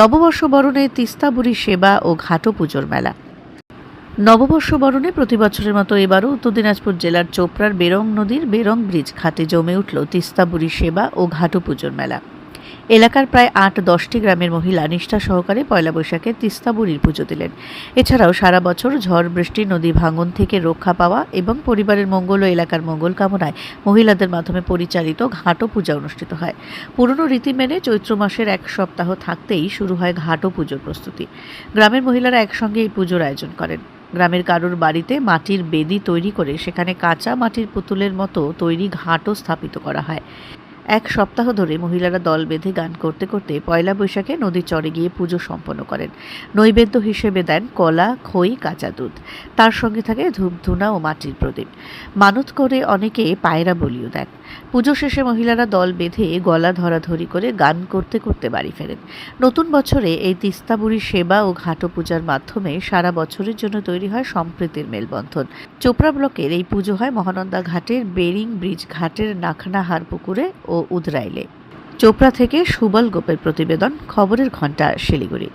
নববর্ষ বরণে তিস্তাবুরি সেবা ও ঘাটো পুজোর মেলা। নববর্ষ বরণে প্রতি বছরের মতো এবারও উত্তর দিনাজপুর জেলার চোপড়ার বেরং নদীর বেরং ব্রিজ ঘাটে জমে উঠল তিস্তাবুরি সেবা ও ঘাটো পুজোর মেলা। এলাকার প্রায় আট দশটি গ্রামের মহিলা নিষ্ঠা সহকারে পয়লা বৈশাখে তিস্তা বুড়ির পুজো দিলেন। এছাড়াও সারা বছর ঝড়, বৃষ্টি, নদী ভাঙন থেকে রক্ষা পাওয়া এবং পরিবারের মঙ্গল ও এলাকার মঙ্গল কামনায় মহিলাদের মাধ্যমে পরিচালিত ঘাটো পূজা অনুষ্ঠিত হয়। পুরনো রীতি মেনে চৈত্র মাসের এক সপ্তাহ থাকতেই শুরু হয় ঘাটো পুজোর প্রস্তুতি। গ্রামের মহিলারা একসঙ্গে এই পুজোর আয়োজন করেন। গ্রামের কারোর বাড়িতে মাটির বেদি তৈরি করে সেখানে কাঁচা মাটির পুতুলের মতো তৈরি ঘাটও স্থাপিত করা হয়। এক সপ্তাহ ধরে মহিলারা দল বেঁধে গান করতে করতে পয়লা বৈশাখে নদীর চরে গিয়ে পুজো সম্পন্ন করেন। নৈবেদ্য হিসেবে দেন কলা, খই, কাঁচা দুধ। তার সঙ্গে থাকে ধূপধুনা ও মাটির প্রদীপ। মানত করে অনেকে পায়রা বলিও দেন। পুজো শেষে মহিলারা দল বেঁধে গলা ধরাধরি করে গান করতে করতে বাড়ি ফেরেন। নতুন বছরে এই তিস্তাবুড়ি সেবা ও ঘাটো পূজার মাধ্যমে সারা বছরের জন্য তৈরি হয় সম্প্রীতির মেলবন্ধন। চোপড়া ব্লকের এই পুজো হয় মহানন্দা ঘাটের বেরিং ব্রিজ ঘাটের নাখনাহার পুকুরে ও উদরাইলে। চোপড়া থেকে সুবল গোপের প্রতিবেদন খবরের ঘণ্টা শিলিগুড়ি।